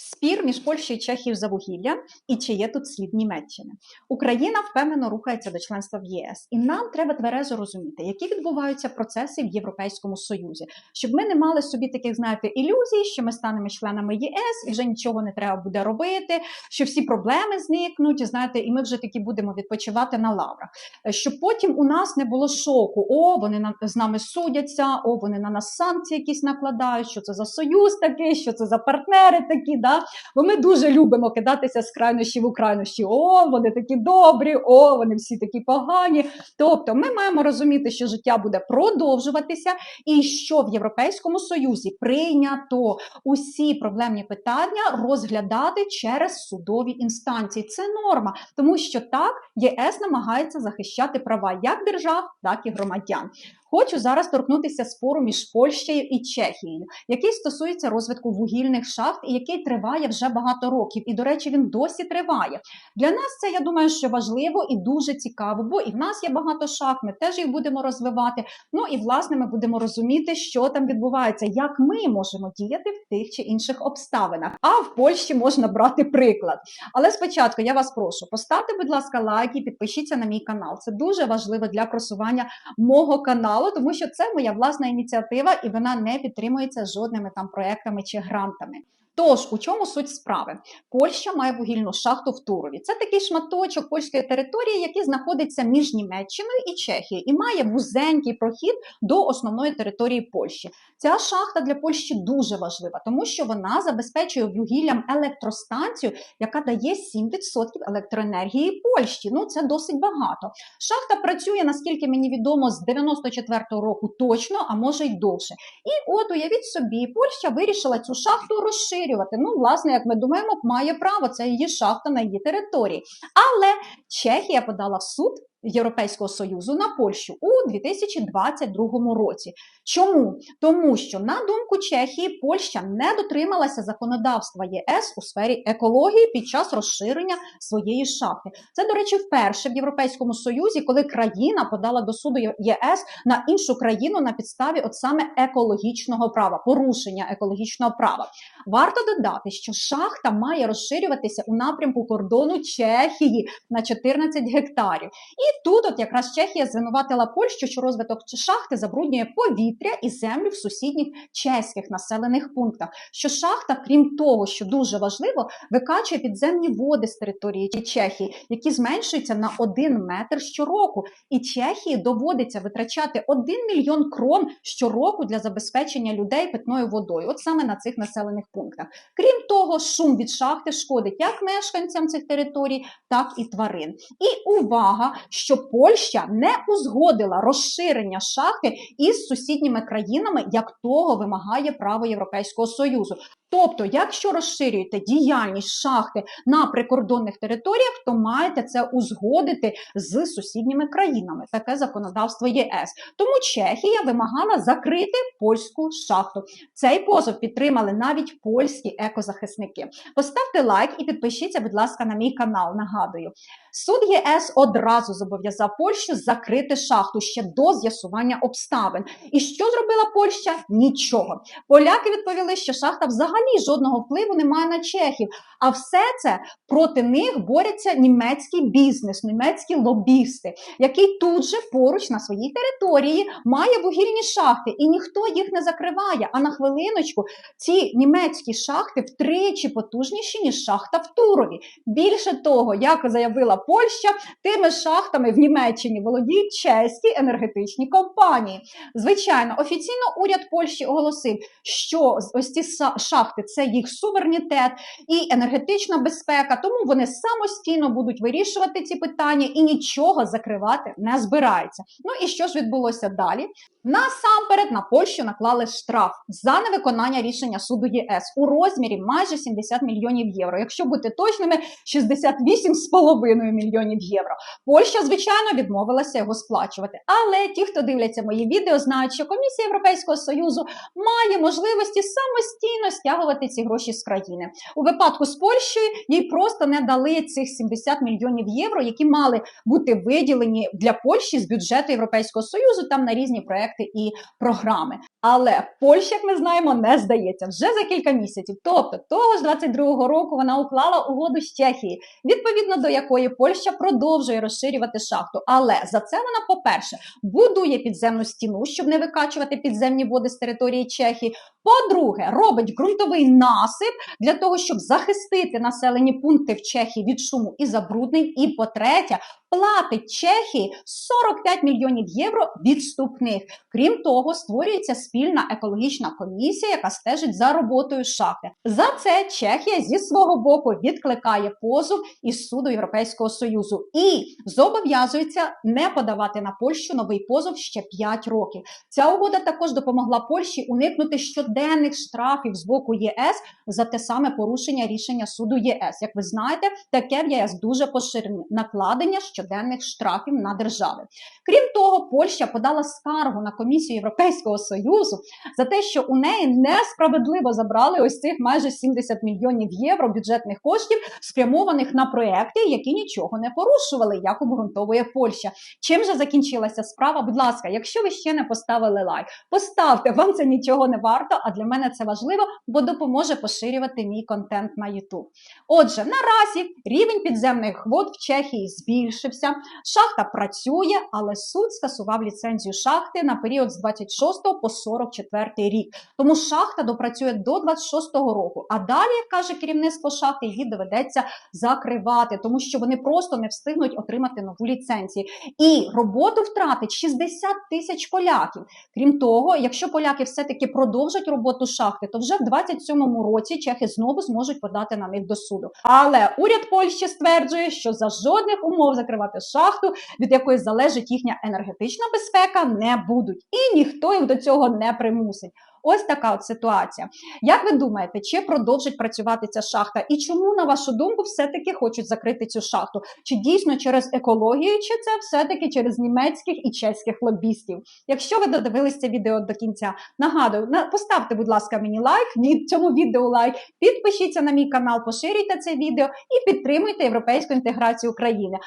Спір між Польщею і Чехією за вугілля і чи є тут слід Німеччини. Україна впевнено рухається до членства в ЄС, і нам треба тверезо розуміти, які відбуваються процеси в Європейському Союзі, щоб ми не мали собі таких, знаєте, ілюзій, що ми станемо членами ЄС і вже нічого не треба буде робити, що всі проблеми зникнуть, знаєте, і ми вже такі будемо відпочивати на лаврах. Щоб потім у нас не було шоку: о, вони з нами судяться, о, вони на нас санкції якісь накладають. Що це за союз такий, що це за партнери такі. Да? Бо ми дуже любимо кидатися з крайнощів у крайнощі. О, вони такі добрі, о, вони всі такі погані. Тобто, ми маємо розуміти, що життя буде продовжуватися, і що в Європейському Союзі прийнято усі проблемні питання розглядати через судові інстанції. Це норма, тому що так ЄС намагається захищати права як держав, так і громадян. Хочу зараз торкнутися спору між Польщею і Чехією, який стосується розвитку вугільних шахт і який триває вже багато років. І, до речі, він досі триває. Для нас це я думаю, що важливо і дуже цікаво, бо і в нас є багато шахт, ми теж їх будемо розвивати. Ну і власне ми будемо розуміти, що там відбувається, як ми можемо діяти в тих чи інших обставинах. А в Польщі можна брати приклад. Але спочатку я вас прошу, поставте, будь ласка, лайк і підпишіться на мій канал. Це дуже важливо для просування мого каналу, тому що це моя власна ініціатива, і вона не підтримується жодними там проектами чи грантами. Тож, у чому суть справи? Польща має вугільну шахту в Турові. Це такий шматочок польської території, який знаходиться між Німеччиною і Чехією, і має вузенький прохід до основної території Польщі. Ця шахта для Польщі дуже важлива, тому що вона забезпечує вугіллям електростанцію, яка дає 7% електроенергії Польщі. Ну це досить багато. Шахта працює, наскільки мені відомо, з 94-го року точно, а може й довше. І от уявіть собі, Польща вирішила цю шахту розширювати. Ну, власне, як ми думаємо, має право, це її шахта на її території. Але Чехія подала в суд. Європейського союзу на Польщу у 2022 році. Чому? Тому що на думку Чехії Польща не дотрималася законодавства ЄС у сфері екології під час розширення своєї шахти. Це, до речі, вперше в Європейському Союзі, коли країна подала до суду ЄС на іншу країну на підставі от саме екологічного права, порушення екологічного права. Варто додати, що шахта має розширюватися у напрямку кордону Чехії на 14 гектарів. І тут, от якраз Чехія звинуватила Польщу, що розвиток шахти забруднює повітря і землю в сусідніх чеських населених пунктах. Що шахта, крім того, що дуже важливо, викачує підземні води з території Чехії, які зменшуються на 1 метр щороку. І Чехії доводиться витрачати 1 мільйон крон щороку для забезпечення людей питною водою, от саме на цих населених пунктах. Крім того, шум від шахти шкодить як мешканцям цих територій, так і тварин. І увага, що Польща не узгодила розширення шахи із сусідніми країнами, як того вимагає право Європейського Союзу. Тобто, якщо розширюєте діяльність шахти на прикордонних територіях, то маєте це узгодити з сусідніми країнами. Таке законодавство ЄС. Тому Чехія вимагала закрити польську шахту. Цей позов підтримали навіть польські екозахисники. Поставте лайк і підпишіться, будь ласка, на мій канал. Нагадую, суд ЄС одразу зобов'язав Польщу закрити шахту ще до з'ясування обставин. І що зробила Польща? Нічого. Поляки відповіли, що шахта взагалі взагалі жодного впливу немає на чехів. А все це проти них борються німецький бізнес, німецькі лобісти, який тут же поруч на своїй території має вугільні шахти, і ніхто їх не закриває. А на хвилиночку ці німецькі шахти втричі потужніші ніж шахта в Турові. Більше того, як заявила Польща, тими шахтами в Німеччині володіють чеські енергетичні компанії. Звичайно, офіційно уряд Польщі оголосив, що ось ці шахти це їх суверенітет і енергетична безпека, тому вони самостійно будуть вирішувати ці питання і нічого закривати не збираються. Ну і що ж відбулося далі? Насамперед на Польщу наклали штраф за невиконання рішення суду ЄС у розмірі майже 70 мільйонів євро. Якщо бути точними, 68,5 мільйонів євро. Польща, звичайно, відмовилася його сплачувати. Але ті, хто дивляться мої відео, знають, що Комісія Європейського Союзу має можливості самостійно стягувати ці гроші з країни. У випадку з Польщею їй просто не дали цих 70 мільйонів євро, які мали бути виділені для Польщі з бюджету Європейського Союзу там на різні проекти і програми. Але Польща, як ми знаємо, не здається вже за кілька місяців. Тобто, того ж 22-го року вона уклала угоду з Чехії, відповідно до якої Польща продовжує розширювати шахту. Але за це вона, по-перше, будує підземну стіну, щоб не викачувати підземні води з території Чехії. По-друге, робить ґрунтовий насип для того, щоб захистити населені пункти в Чехії від шуму і забруднень. І по-третє, платить Чехії 45 мільйонів євро відступних. Крім того, створюється спільна екологічна комісія, яка стежить за роботою шахти. За це Чехія зі свого боку відкликає позов із суду Європейського союзу і зобов'язується не подавати на Польщу новий позов ще 5 років. Ця угода також допомогла Польщі уникнути щоденних штрафів з боку ЄС за те саме порушення рішення суду ЄС. Як ви знаєте, таке в єС дуже поширене накладення щоденних штрафів на держави. Крім того, Польща подала скаргу на комісію Європейського союзу за те, що у неї несправедливо забрали ось цих майже 70 мільйонів євро бюджетних коштів, спрямованих на проекти, які нічого не порушували, як обґрунтовує Польща. Чим же закінчилася справа? Будь ласка, якщо ви ще не поставили лайк, поставте вам це нічого не варто. А для мене це важливо, бо допоможе поширювати мій контент на YouTube. Отже, наразі рівень підземних вод в Чехії збільшився. Шахта працює, але суд скасував ліцензію шахти на період з 26 по 44 рік. Тому шахта допрацює до 26-го року. А далі, каже керівництво шахти, її доведеться закривати, тому що вони просто не встигнуть отримати нову ліцензію. І роботу втратить 60 тисяч поляків. Крім того, якщо поляки все-таки продовжать роботу шахти, то вже в 27-му році чехи знову зможуть подати на них до суду. Але уряд Польщі стверджує, що за жодних умов закривати шахту, від якої залежить їхня енергетична безпека, не будуть, і ніхто їх до цього не примусить. Ось така от ситуація. Як ви думаєте, чи продовжить працювати ця шахта? І чому, на вашу думку, все-таки хочуть закрити цю шахту? Чи дійсно через екологію, чи це все-таки через німецьких і чеських лобістів? Якщо ви додивились це відео до кінця, нагадую, на- поставте, будь ласка, мені лайк, цьому відео лайк, підпишіться на мій канал, поширюйте це відео і підтримуйте європейську інтеграцію України.